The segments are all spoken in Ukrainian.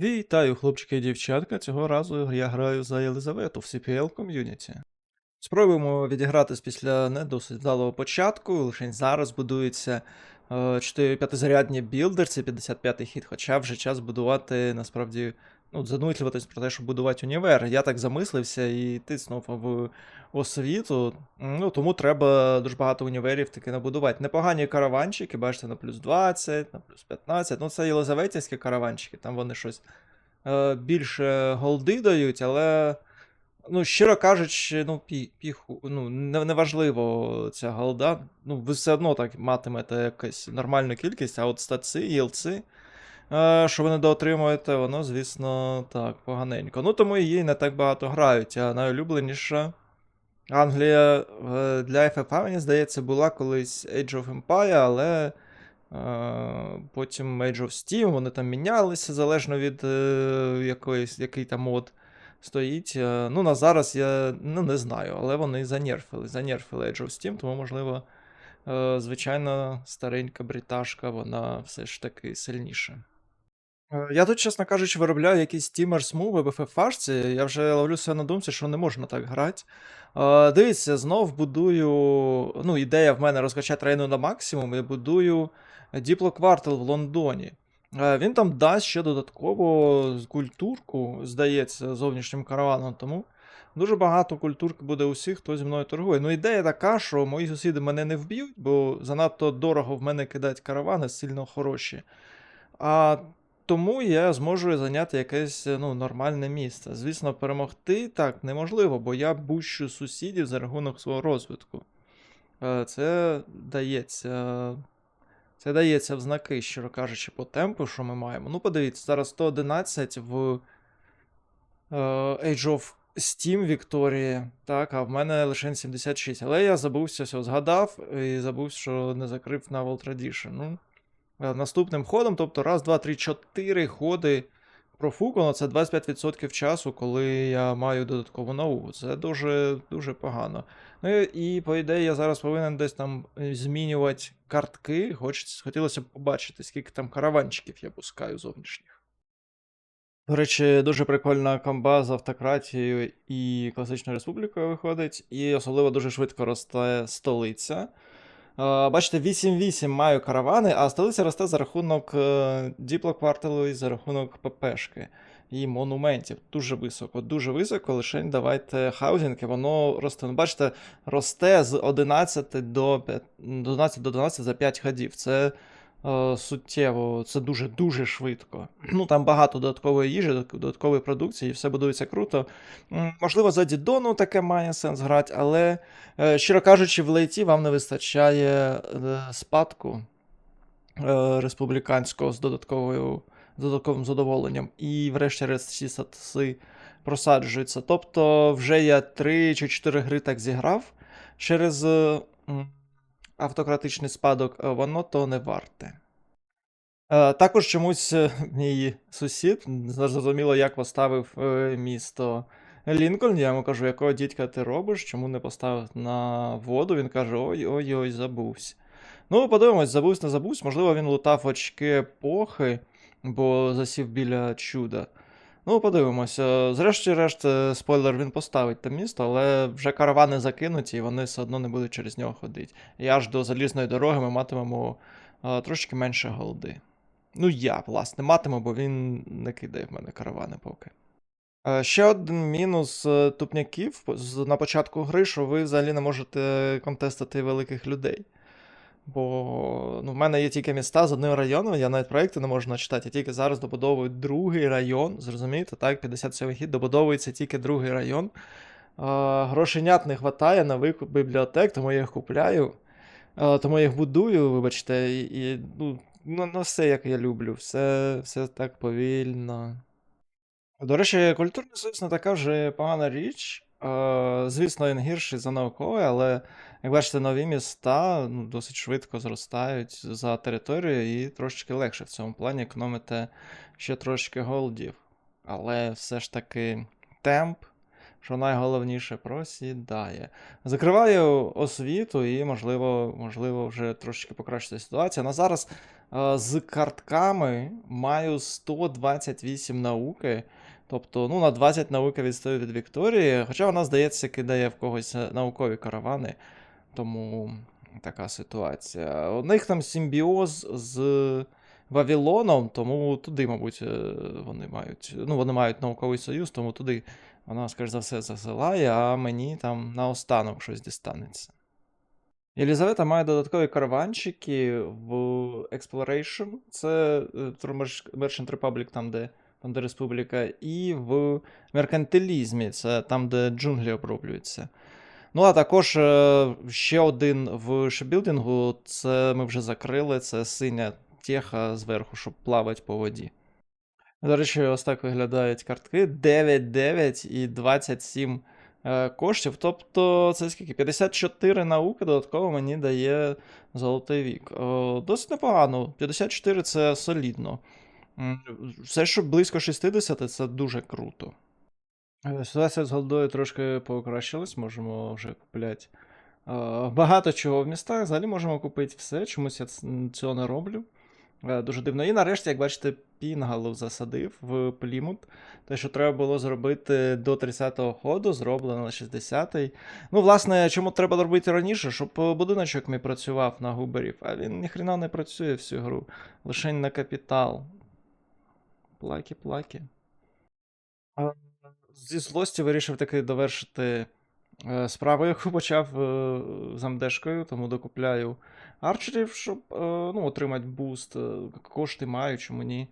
Вітаю, хлопчики і дівчатка. Цього разу я граю за Єлизавету в CPL ком'юніті. Спробуємо відігратись після не досить вдалого початку. Лише зараз будується 4-5-зарядні білдерці, 55-й хід, хоча вже час будувати насправді. Ну, замислюватись про те, щоб будувати універ. Я так замислився і тиснув в освіту. Ну, тому треба дуже багато універів таки набудувати. Непогані караванчики, бачите, на плюс 20, на плюс 15. Ну, це єлизаветівські караванчики, там вони щось е, більше голди дають, але. Ну, щиро кажучи, ну, пі, піху, ну, не- неважливо ця голда. Ну, ви все одно так матимете якусь нормальну кількість, а от статси, ЄЛЦи, що ви недоотримуєте, воно, звісно, так, поганенько. Ну, тому її не так багато грають, а найулюбленіша Англія е, для FFA, мені здається, була колись Age of Empire, але е, потім Age of Steam, вони там мінялися залежно від е, якоїсь, який там мод стоїть. Е, Ну, на зараз я ну, не знаю, але вони занерфили. Занерфили Age of Steam, тому, можливо, е, звичайно, старенька бриташка, вона все ж таки сильніша. Е, Я тут, чесно кажучи, виробляю якісь тімер смуви в FFA-шці. Я вже ловлю себе на думці, що не можна так грати. Е, Дивіться, знов будую. Ну, ідея в мене розкачати рейну на максимум. Я будую Діпло Квартал в Лондоні. Е, Він там дасть ще додатково культурку, здається, зовнішнім караваном. Тому дуже багато культурки буде усіх, хто зі мною торгує. Ну, ідея така, що мої сусіди мене не вб'ють, бо занадто дорого в мене кидають каравани, сильно хороші. А тому я зможу зайняти якесь ну, нормальне місце. Звісно, перемогти так неможливо, бо я бущу сусідів за рахунок свого розвитку. Е, Це дається. Це дається в знаки, щиро кажучи, по темпу, що ми маємо. Ну, подивіться, зараз 111 в е, Age of Steam Вікторії, так, а в мене лише 76. Але я забувся, все, згадав і забув, що не закрив на World Tradition. Ну, е, наступним ходом, тобто раз, два, три, чотири ходи профукано, це 25% часу, коли я маю додаткову науку. Це дуже, дуже погано. Ну і, по ідеї, я зараз повинен десь там е, змінювати картки. Хоч, хотілося б побачити, скільки там караванчиків я пускаю зовнішніх. До речі, дуже прикольна комба з автократією і класичною республікою виходить, і особливо дуже швидко росте столиця. Е, Бачите, 8-8 маю каравани, а столиця росте за рахунок е, діплокварталу і за рахунок ППшки і монументів. Дуже високо, дуже високо. Лише давайте хаузінги, воно росте. Ну, бачите, росте з 11 до 5, 12 до 12 за 5 ходів. Це суттєво, це дуже-дуже швидко. Ну там багато додаткової їжі, додаткової продукції, і все будується круто. Можливо, за Дідону таке має сенс грати, але, е, щиро кажучи, в лейті вам не вистачає е, спадку е, республіканського з додатковою, з додатковим задоволенням. І, врешті-решт, всі статси просаджуються. Тобто, вже я 3 чи 4 гри так зіграв через е, автократичний спадок, е, воно то не варте. Е, Також чомусь е, мій сусід зрозуміло, як поставив місто Лінкольн. Я йому кажу, якого дідька ти робиш, чому не поставив на воду. Він каже: ой-ой-ой, забувся. Ну, подивимось, забувсь, не забувсь. Можливо, він лутав очки епохи, бо засів біля чуда. Ну, подивимося. Зрешті-решт, е, спойлер, він поставить те місто, але вже каравани закинуті, і вони все одно не будуть через нього ходити. І аж до залізної дороги ми матимемо е, трошки менше голди. Ну, я, власне, матиму, бо він не кидає в мене каравани поки. Е, Ще один мінус тупняків на початку гри, що ви взагалі не можете контестити великих людей. Бо ну, в мене є тільки міста з одним районом, я навіть проєкти не можу начитати, я тільки зараз добудовую другий район. Зрозумієте, так, 57 хід, добудовується тільки другий район. А, грошенят не вистачає на викуп бібліотек, тому я їх купляю. А, тому я їх будую, вибачте, і, і ну, ну, все як я люблю, все, все так повільно. До речі, культурний союз не така вже погана річ. Звісно, він гірший за науковий, але як бачите, нові міста ну, досить швидко зростають за територією і трошечки легше в цьому плані економити ще трошки голдів. Але все ж таки темп, що найголовніше, просідає. Закриваю освіту і, можливо, можливо, вже трошечки покращиться ситуація. На зараз Е, З картками маю 128 науки. Тобто, ну, на 20 науки відстаю від Вікторії. Хоча вона, здається, кидає в когось е, наукові каравани. Тому така ситуація. У них там симбіоз з Вавилоном, тому туди, мабуть, е, вони мають. Ну, вони мають науковий союз, тому туди вона, скоріш за все, засилає, а мені там наостанок щось дістанеться. Єлізавета має додаткові караванчики в Exploration, це е, Merchant Republic, там, де, там, де Республіка, і в меркантилізмі, це там, де джунглі оброблюються. Ну, а також е, ще один в шипбілдингу, це ми вже закрили, це синя теха зверху, щоб плавати по воді. До речі, ось так виглядають картки. 9, 9 і 27 е, коштів. Тобто, це скільки? 54 науки додатково мені дає золотий вік. Досить непогано. 54 це солідно. Все, що близько 60, це дуже круто. Ситуація з голдою трошки покращилась, можемо вже купляти багато чого в містах. Взагалі можемо купити все. Чомусь я цього не роблю. Е, Дуже дивно. І нарешті, як бачите, Пінгалу засадив в Плімут. Те, що треба було зробити до 30-го ходу, зроблено на 60-й. Ну, власне, чому треба робити раніше, щоб е, будиночок мій працював на губерів, а він ніхрена не працює всю гру. Лише на капітал. Плакі-плакі. Зі злості вирішив таки довершити е, справу, яку почав е, з АМДшкою, тому докупляю арчерів, щоб е, ну, отримати буст. Кошти маю, чому ні.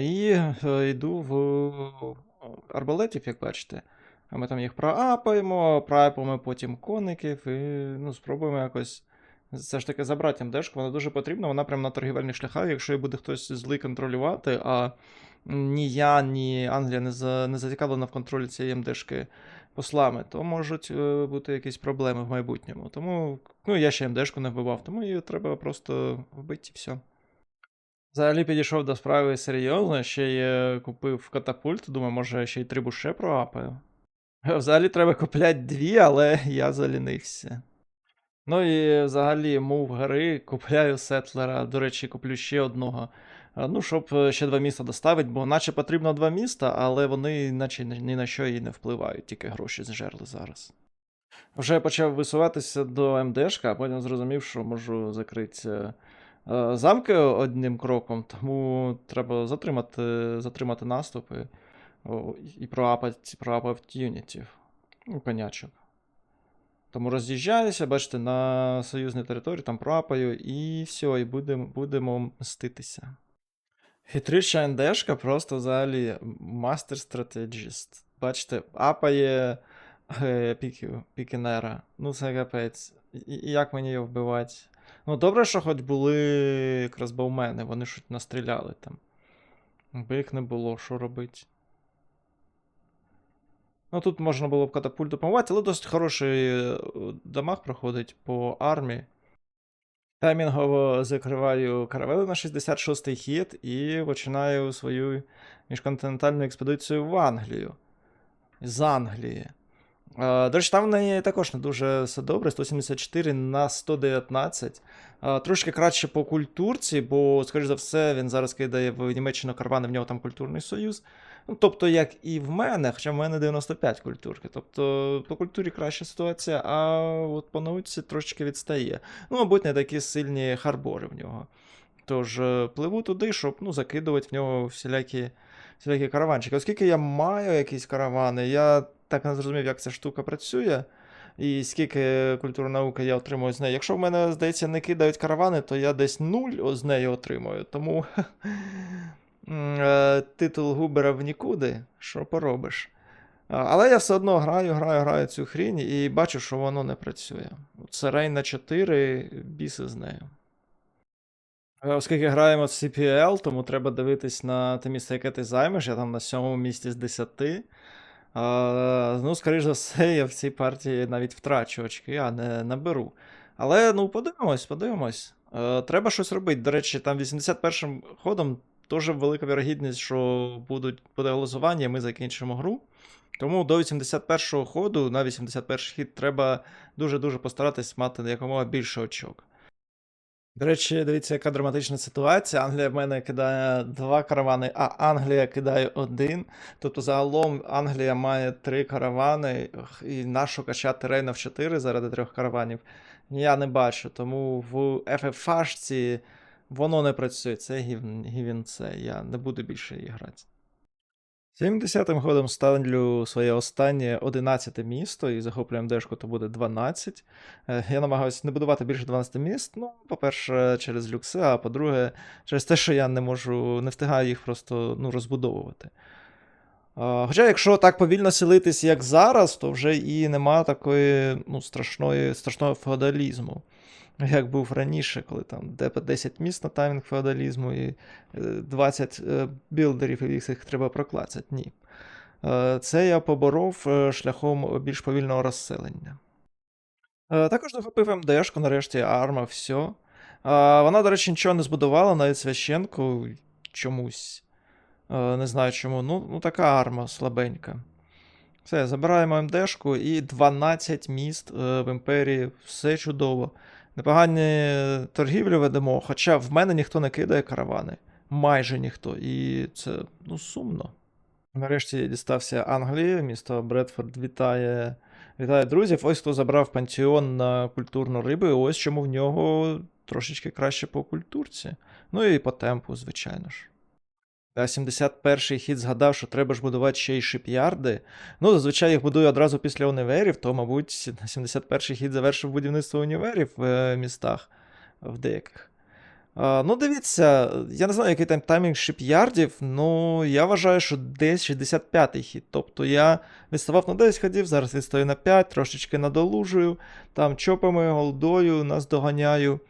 І йду в арбалетів, як бачите. А Ми там їх проапаємо, проапаємо потім коників і ну, спробуємо якось. Все ж таки забрати МДшку, вона дуже потрібна, вона прямо на торгівельних шляхах, якщо її буде хтось злий контролювати, а ні я, ні Англія не, за, не зацікавлена в контролі цієї МДшки послами, то можуть е, бути якісь проблеми в майбутньому. Тому ну, я ще МДшку не вбивав, тому її треба просто вбити і все. Взагалі підійшов до справи серйозно, ще й купив катапульт, думаю, може ще й трибуше проапаю. Взагалі треба купляти дві, але я залінився. Ну і взагалі мов гри, купляю сетлера. До речі, куплю ще одного. А, Ну, щоб е, ще два міста доставити, бо наче потрібно два міста, але вони наче ні на що і не впливають, тільки гроші зжерли зараз. Вже почав висуватися до МДшка, а потім зрозумів, що можу закрити е, замки одним кроком, тому треба затримати, затримати наступи і проапати, проапати юнітів. Ну, конячок. Тому роз'їжджаюся, бачите, на союзній території, там проапаю, і все, і будемо, будемо мститися. Хитріша НДшка просто взагалі мастер стратегіст. Бачите, апає е, піків, пікінера. Ну, це капець. Як мені його вбивати? Ну, добре, що хоч були кросбоумени, вони щось настріляли там. Якби їх не було, що робити? Ну, тут можна було б катапульт допомагати, але досить хороший е, дамаг проходить по армії. Таймінгово закриваю каравели на 66-й хід і починаю свою міжконтинентальну експедицію в Англію. З Англії. Е, До речі, там в неї також не дуже все добре. 174 на 119. Е, Трошки краще по культурці, бо, скоріш за все, він зараз кидає в Німеччину карвани, в нього там культурний союз. Ну, тобто, як і в мене, хоча в мене 95 культурки. Тобто, по культурі краща ситуація, а от по науці трошки відстає. Ну, мабуть, не такі сильні харбори в нього. Тож, е, пливу туди, щоб ну, закидувати в нього всілякі, всілякі караванчики. Оскільки я маю якісь каравани, я так не зрозумів, як ця штука працює. І скільки культури науки я отримую з неї. Якщо в мене, здається, не кидають каравани, то я десь нуль з неї отримую. Тому титул Губера в нікуди, що поробиш. Але я все одно граю, граю, граю цю хрінь і бачу, що воно не працює. Це рейн на 4, біси з нею. Е, Оскільки граємо в CPL, тому треба дивитись на те місце, яке ти займеш. Я там на сьомому місці з 10. Ну, скоріш за все, я в цій партії навіть втрачу очки, а не наберу. Але ну, подивимось, подивимось. Е, треба щось робити. До речі, там 81-м ходом дуже велика вірогідність, що будуть, буде голосування, і ми закінчимо гру. Тому до 81-го ходу на 81-й хід треба дуже-дуже постаратись мати якомога більше очок. До речі, дивіться, яка драматична ситуація. Англія в мене кидає два каравани, а Англія кидає один. Тобто, загалом Англія має три каравани, і нащо качати Рейна в 4 заради трьох караванів. Я не бачу. Тому в FFH воно не працює. Це гів- гівінце. Я не буду більше її грати. 70-м ходом ставлю своє останнє 11 місто і захоплюємо дешку, то буде 12. Е, Я намагаюся не будувати більше 12 міст. Ну, по-перше, через люкси, а по-друге, через те, що я не можу, не встигаю їх просто ну, розбудовувати. Хоча, якщо так повільно селитись, як зараз, то вже і нема такої ну, страшної, страшного феодалізму, як був раніше, коли там 10 міст на таймінг феодалізму і е, 20 е, білдерів, і їх треба проклацати. Ні. Е, Це я поборов е, шляхом більш повільного розселення. Е, Також захопив МДшку, нарешті арма, все. Е, Вона, до речі, нічого не збудувала, навіть священку чомусь. Е, Не знаю чому. Ну, ну така арма слабенька. Все, забираємо МДшку і 12 міст е, в імперії. Все чудово. Непогані торгівлі ведемо, хоча в мене ніхто не кидає каравани. Майже ніхто. І це ну, сумно. Нарешті дістався Англії, місто Бредфорд вітає, вітає друзів. Ось хто забрав пантеон на культурну рибу, і ось чому в нього трошечки краще по культурці. Ну і по темпу, звичайно ж. А 71-й хід згадав, що треба ж будувати ще й шип'ярди. Ну, зазвичай їх будую одразу після універів, то, мабуть, 71-й хід завершив будівництво універів в е, містах в деяких. Ну, дивіться, я не знаю, який там таймінг шип'ярдів, ну я вважаю, що десь 65-й хід. Тобто я відставав на 10 ходів, зараз відстаю на 5, трошечки надолужую, там чопами, голдою, нас доганяю.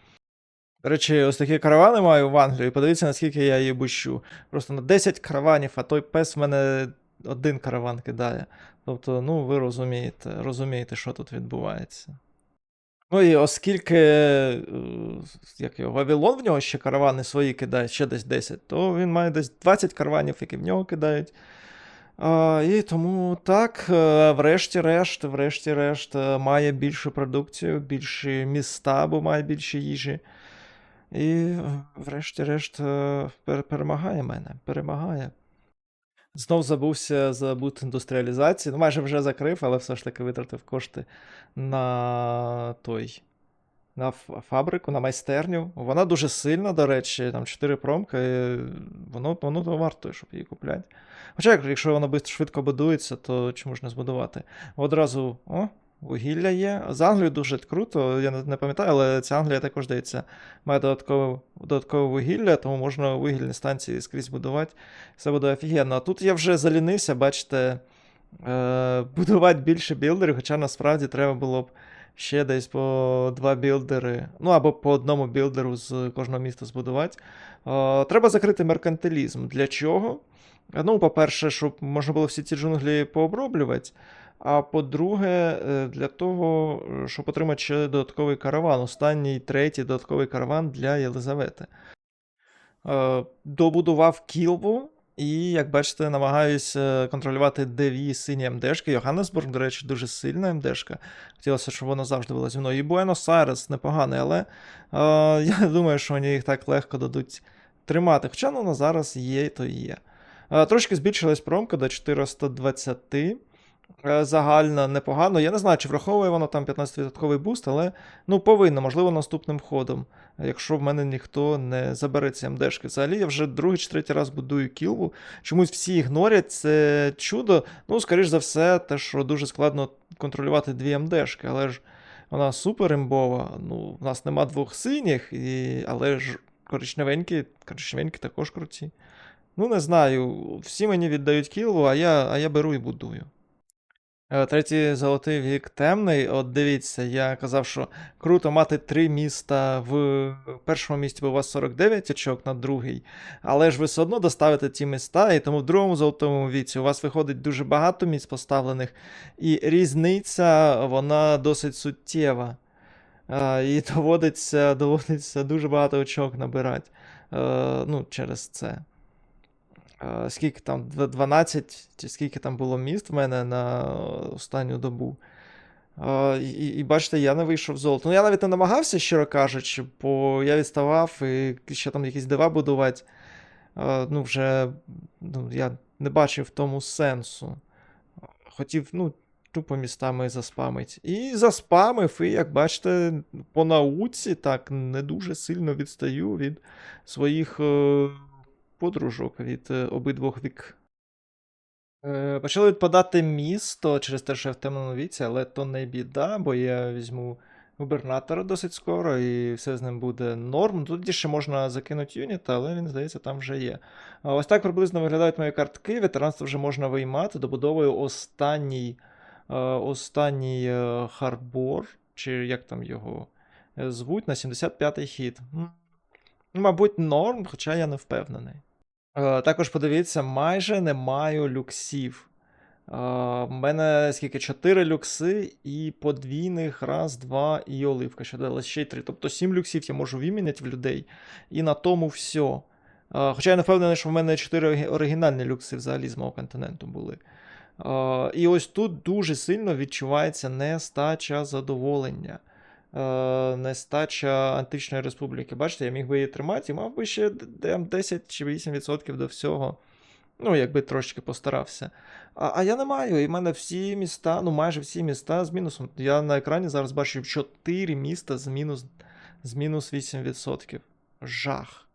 До речі, ось такі каравани маю в Англії. Подивіться, наскільки я її бущу. Просто на 10 караванів, а той пес в мене один караван кидає. Тобто, ну, ви розумієте, розумієте, що тут відбувається. Ну і оскільки е, як його, Вавилон в нього ще каравани свої кидає, ще десь 10, то він має десь 20 караванів, які в нього кидають. І тому так, е, врешті-решт, врешті-решт, е, має більшу продукцію, більші міста, бо має більше їжі. І, врешті-решт, е, перемагає мене. Перемагає. Знов забувся за бут індустріалізації. Ну, майже вже закрив, але все ж таки витратив кошти на той. На фабрику, на майстерню. Вона дуже сильна, до речі, там 4 промки, воно, воно того вартує, щоб її купляти. Хоча, якщо воно швидко будується, то чому ж не збудувати? Одразу, о, вугілля є. З Англією дуже круто, я не, пам'ятаю, але ця Англія також здається, має додаткове, додаткове вугілля, тому можна вугільні станції скрізь будувати. Все буде офігенно. А тут я вже залінився, бачите, е, будувати більше білдерів, хоча насправді треба було б ще десь по два білдери, ну або по одному білдеру з кожного міста збудувати. Е, треба закрити меркантилізм. Для чого? Е, Ну, по-перше, щоб можна було всі ці джунглі пооброблювати. А по-друге, е, для того, е, щоб отримати ще додатковий караван. Останній третій додатковий караван для Єлизавети. Е, Добудував Кілву, і, як бачите, намагаюся контролювати дві сині МДшки. Йоханнесбург, до речі, дуже сильна МДшка. Хотілося, щоб вона завжди була зі мною. І Буенос-Айрес непоганий, але е, я не думаю, що вони їх так легко дадуть тримати. Хоча ну, на зараз є, то є. Е, Трошки збільшилась промка до 420. Е, Загально непогано. Я не знаю, чи враховує воно там 15% буст, але ну, повинно, можливо, наступним ходом, якщо в мене ніхто не забере ці МДшки. Взагалі, я вже другий чи третій раз будую кілву. Чомусь всі ігнорять це чудо. Ну, скоріш за все, те, що дуже складно контролювати дві МДшки, але ж вона супер імбова. Ну, в нас нема двох синіх, і... але ж коричневенькі, коричневенькі також круті. Ну, не знаю, всі мені віддають кілву, а я, а я беру і будую. Е, Третій золотий вік темний. От дивіться, я казав, що круто мати три міста в першому місті, бо у вас 49 очок на другий, але ж ви все одно доставите ті міста, і тому в другому золотому віці у вас виходить дуже багато місць поставлених, і різниця вона досить суттєва. Е, І доводиться, доводиться дуже багато очок набирати. е, Ну, через це. Е, Скільки там, 12, чи скільки там було міст в мене на останню добу. І, і, і бачите, я не вийшов з золото. Ну, я навіть не намагався, щиро кажучи, бо я відставав і ще там якісь дива будувати. Ну, вже ну, я не бачив в тому сенсу. Хотів, ну, тупо містами заспамить. І заспамив, і як бачите, по науці так не дуже сильно відстаю від своїх е, подружок від е, обидвох вік. Е, почало відпадати місто через те, що я в темному віці, але то не біда, бо я візьму губернатора досить скоро, і все з ним буде норм. Тут ще можна закинути юніта, але він, здається, там вже є. Ось так приблизно виглядають мої картки. Ветеранство вже можна виймати. Добудовую останній, е, останній харбор, чи як там його звуть, на 75-й хід. Мабуть, норм, хоча я не впевнений. Е, Також подивіться, майже не маю люксів. Е, У мене скільки? 4 люкси і подвійних, раз, два і оливка. Ще дали ще й 3. Тобто 7 люксів я можу виміняти в людей. І на тому все. Е, Хоча я не впевнений, що в мене 4 оригінальні люкси взагалі з мого континенту були. Е, І ось тут дуже сильно відчувається нестача задоволення. Е, Нестача Античної республіки. Бачите, я міг би її тримати і мав би ще д- д- 10 чи 8% до всього. Ну, якби трошки постарався. А, а я не маю. І в мене всі міста, ну майже всі міста з мінусом. Я на екрані зараз бачу 4 міста з мінус, з мінус 8%. Жах.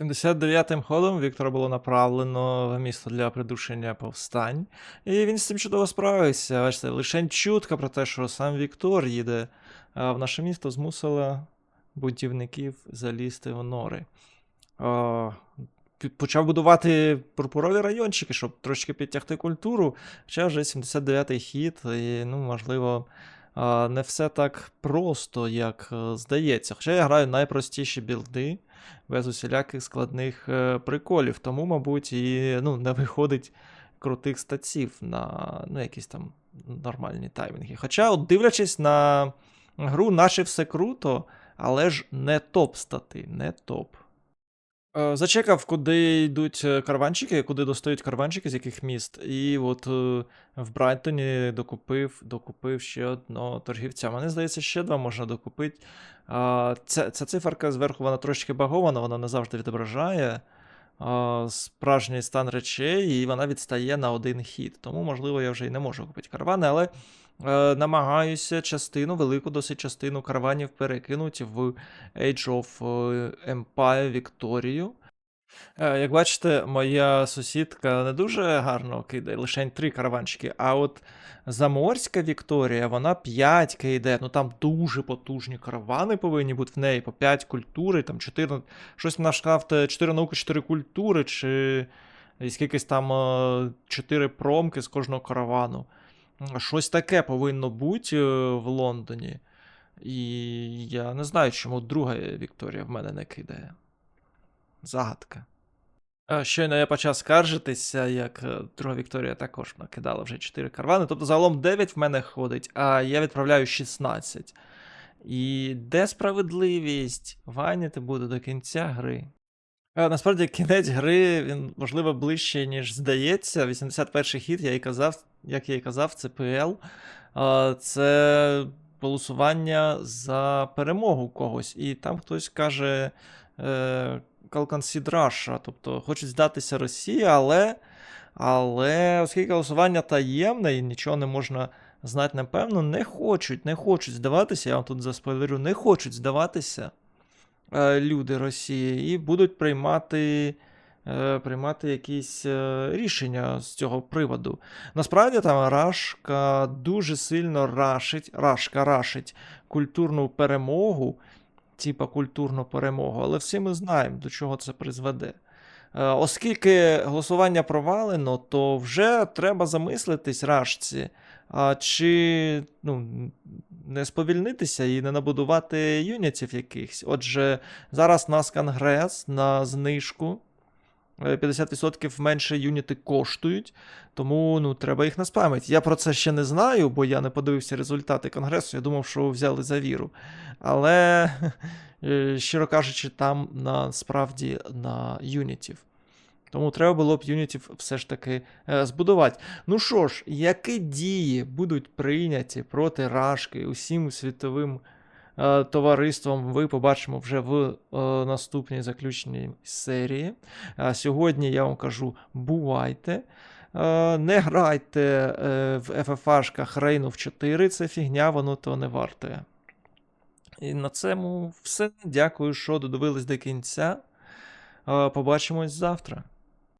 79-м ходом Віктора було направлено в місто для придушення повстань, і він з цим чудово справився. Бачите, лише чутка про те, що сам Віктор їде а, в наше місто, змусила бунтівників залізти в нори. Пі- Почав будувати пурпурові райончики, щоб трошки підтягти культуру. Хоча вже 79-й хід, і, ну, можливо, не все так просто, як е, здається. Хоча я граю найпростіші білди без усіляких складних е, приколів. Тому, мабуть, і ну, не виходить крутих статів на ну, якісь там нормальні таймінги. Хоча, от дивлячись на гру, наче все круто, але ж не топ стати, не топ. Е, Зачекав, куди йдуть е, караванчики, куди достають караванчики, з яких міст. І от е, в Брайтоні докупив, докупив ще одного торгівця. Мені здається, ще два можна докупити. Ця, ця циферка зверху вона трошки багована, вона не завжди відображає справжній стан речей, і вона відстає на один хід. Тому, можливо, я вже й не можу купити каравани, але намагаюся частину, велику досить частину караванів перекинути в Age of е, Empire Вікторію. Е, Як бачите, моя сусідка не дуже гарно кидає, лише три караванчики. А от Заморська Вікторія, вона 5 кидає. Ну там дуже потужні каравани повинні бути в неї, по 5 культури, там 4, щось вона сказав, 4 науки, 4 культури, чи скількись там 4 промки з кожного каравану. Щось таке повинно бути е, в Лондоні. І я не знаю, чому друга Вікторія в мене не кидає. Загадка. Щойно я почав скаржитися, як е, друга Вікторія також накидала вже 4 карвани. Тобто загалом 9 в мене ходить, а я відправляю 16. І де справедливість? Ваняти буду до кінця гри. Насправді, кінець гри він, можливо, ближче, ніж здається. 81-й хід, я і казав, як я і казав, це ПЛ. Це голосування за перемогу когось. І там хтось каже. Е, Калкансід Раша, тобто хочуть здатися Росії, але, але оскільки голосування таємне і нічого не можна знати напевно, не хочуть, не хочуть здаватися, я вам тут заспойлерю, не хочуть здаватися е, люди Росії і будуть приймати. Е, Приймати якісь е, рішення з цього приводу. Насправді там Рашка дуже сильно рашить, Рашка рашить культурну перемогу, типа культурну перемогу, але всі ми знаємо, до чого це призведе. Е, Оскільки голосування провалено, то вже треба замислитись рашці, чи ну, не сповільнитися і не набудувати юнітів якихось. Отже, зараз нас конгрес на знижку. Е, 50% менше юніти коштують, тому ну, треба їх наспамити. Я про це ще не знаю, бо я не подивився результати конгресу. Я думав, що взяли за віру. Але, е, щиро кажучи, там насправді на юнітів. Тому треба було б Unity все ж таки е, збудувати. Ну що ж, які дії будуть прийняті проти Рашки усім світовим е, товариством, ви побачимо вже в е, наступній заключній серії. Сьогодні я вам кажу: бувайте. Е, Не грайте е, в FFA-шках Рейнов 4, це фігня, воно то не вартує. І на цьому все. Дякую, що додивились до кінця. Е, Побачимось завтра.